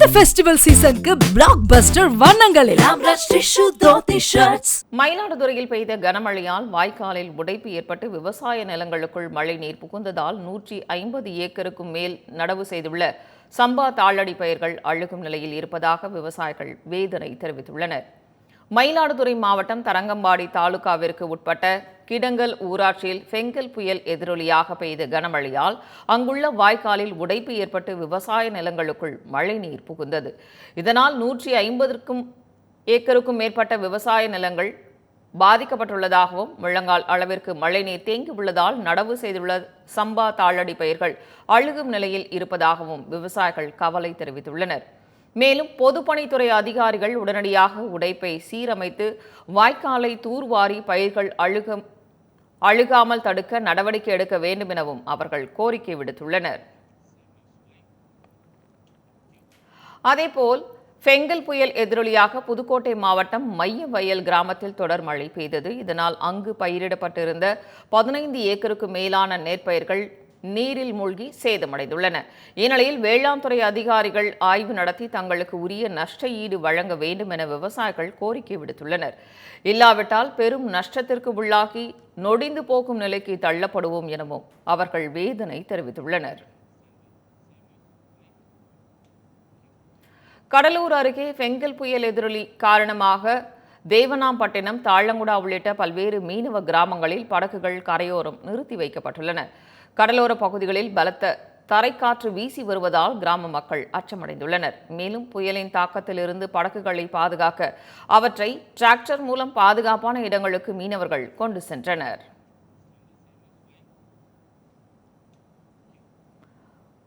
இந்த ஃபெஸ்டிவல் சீசனுக்கு பிளாக் பஸ்டர் வண்ணங்களில். மயிலாடுதுறையில் பெய்த கனமழையால் வாய்க்காலில் உடைப்பு ஏற்பட்டு விவசாய நிலங்களுக்குள் மழை நீர் புகுந்ததால் நூற்றி ஐம்பது ஏக்கருக்கும் மேல் நடவு செய்துள்ள சம்பா தாளடி பயிர்கள் அழுகும் நிலையில் இருப்பதாக விவசாயிகள் வேதனை தெரிவித்துள்ளனர். மயிலாடுதுறை மாவட்டம் தரங்கம்பாடி தாலுகாவிற்கு உட்பட்ட கிடங்கல் ஊராட்சியில் செங்கல் புயல் எதிரொலியாக பெய்த கனமழையால் அங்குள்ள வாய்க்காலில் உடைப்பு ஏற்பட்டு விவசாய நிலங்களுக்குள் மழைநீர் புகுந்தது. இதனால் நூற்றி ஐம்பதற்கும் ஏக்கருக்கும் மேற்பட்ட விவசாய நிலங்கள் பாதிக்கப்பட்டுள்ளதாகவும் முழங்கால் அளவிற்கு மழைநீர் தேங்கியுள்ளதால் நடவு செய்துள்ள சம்பா தாளடி பயிர்கள் அழுகும் நிலையில் இருப்பதாகவும் விவசாயிகள் கவலை தெரிவித்துள்ளனர். மேலும் பொதுப்பணித்துறை அதிகாரிகள் உடனடியாக உடைப்பை சீரமைத்து வாய்க்காலை தூர்வாரி பயிர்கள் அழுக அழுகாமல் தடுக்க நடவடிக்கை எடுக்க வேண்டும் எனவும் அவர்கள் கோரிக்கை விடுத்துள்ளனர். அதேபோல் ஃபெங்கல் புயல் எதிரொலியாக புதுக்கோட்டை மாவட்டம் மைய வயல் கிராமத்தில் தொடர் மழை பெய்தது. இதனால் அங்கு பயிரிடப்பட்டிருந்த பதினைந்து ஏக்கருக்கு மேலான நெற்பயிர்கள் நீரில் மூழ்கி சேதமடைந்துள்ளன. இந்நிலையில் வேளாண் துறை அதிகாரிகள் ஆய்வு நடத்தி தங்களுக்கு உரிய நஷ்ட ஈடு வழங்க வேண்டும் என விவசாயிகள் கோரிக்கை விடுத்துள்ளனர். இல்லாவிட்டால் பெரும் நஷ்டத்திற்கு உள்ளாகி நொடிந்து போகும் நிலைக்கு தள்ளப்படுவோம் எனவும் அவர்கள் வேதனை தெரிவித்துள்ளனர். கடலூர் அருகே பெங்கல் புயல் எதிரொலி காரணமாக தேவனாம்பட்டினம் தாழங்குடா உள்ளிட்ட பல்வேறு மீனவ கிராமங்களில் படகுகள் கரையோரம் நிறுத்தி வைக்கப்பட்டுள்ளன. கடலோர பகுதிகளில் பலத்த தரைக்காற்று வீசி வருவதால் கிராம மக்கள் அச்சமடைந்துள்ளனர். மேலும் புயலின் தாக்கத்திலிருந்து படகுகளை பாதுகாக்க அவற்றை டிராக்டர் மூலம் பாதுகாப்பான இடங்களுக்கு மீனவர்கள் கொண்டு சென்றனர்.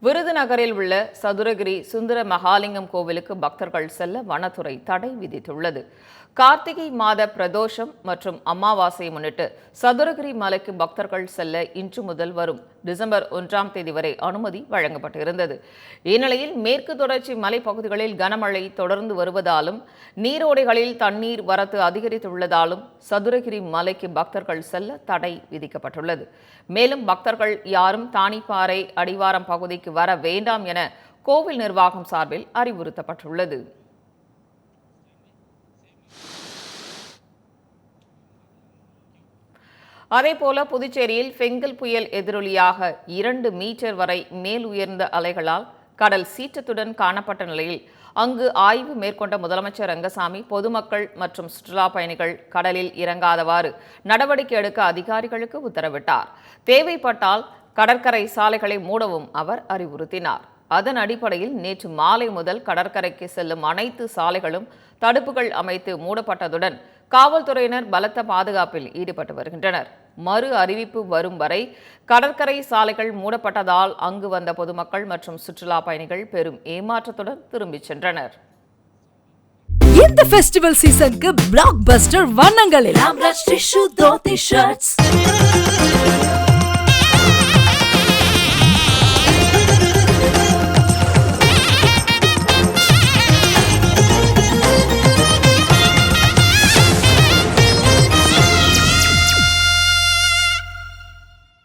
விருதுநகரில் உள்ள சதுரகிரி சுந்தர மகாலிங்கம் கோவிலுக்கு பக்தர்கள் செல்ல வனத்துறை தடை விதித்துள்ளது. கார்த்திகை மாத பிரதோஷம் மற்றும் அமாவாசையை முன்னிட்டு சதுரகிரி மலைக்கு பக்தர்கள் செல்ல இன்று முதல் வரும் டிசம்பர் ஒன்றாம் தேதி வரை அனுமதி வழங்கப்பட்டிருந்தது. இந்நிலையில் மேற்கு தொடர்ச்சி மலைப்பகுதிகளில் கனமழை தொடர்ந்து வருவதாலும் நீரோடைகளில் தண்ணீர் வரத்து அதிகரித்துள்ளதாலும் சதுரகிரி மலைக்கு பக்தர்கள் செல்ல தடை விதிக்கப்பட்டுள்ளது. மேலும் பக்தர்கள் யாரும் தானிப்பாறை அடிவாரம் பகுதிக்கு வர வேண்டாம் என கோவில் நிர்வாகம் சார்பில் அறிவுறுத்தப்பட்டுள்ளது. அதேபோல புதுச்சேரியில் பெங்கல் புயல் எதிரொலியாக இரண்டு மீட்டர் வரை மேல் உயர்ந்த அலைகளால் கடல் சீற்றத்துடன் காணப்பட்ட நிலையில் அங்கு ஆய்வு மேற்கொண்ட முதலமைச்சர் ரங்கசாமி பொதுமக்கள் மற்றும் சுற்றுலா பயணிகள் கடலில் இறங்காதவாறு நடவடிக்கை எடுக்க அதிகாரிகளுக்கு உத்தரவிட்டார். தேவைப்பட்டால் கடற்கரை சாலைகளை மூடவும் அவர் அறிவுறுத்தினார். அதன் அடிப்படையில் நேற்று மாலை முதல் கடற்கரைக்கு செல்லும் அனைத்து சாலைகளும் தடுப்புகள் அமைத்து மூடப்பட்டதுடன் காவல்துறையினர் பலத்த பாதுகாப்பில் ஈடுபட்டு வருகின்றனர். மறு அறிவிப்பு வரும் வரை கடற்கரை சாலைகள் மூடப்பட்டதால் அங்கு வந்த பொதுமக்கள் மற்றும் சுற்றுலா பயணிகள் பெரும் ஏமாற்றத்துடன் திரும்பிச் சென்றனர். இந்த ஃபெஸ்டிவல் சீசனுக்கு பிளாக் பஸ்டர் வண்ணங்களில்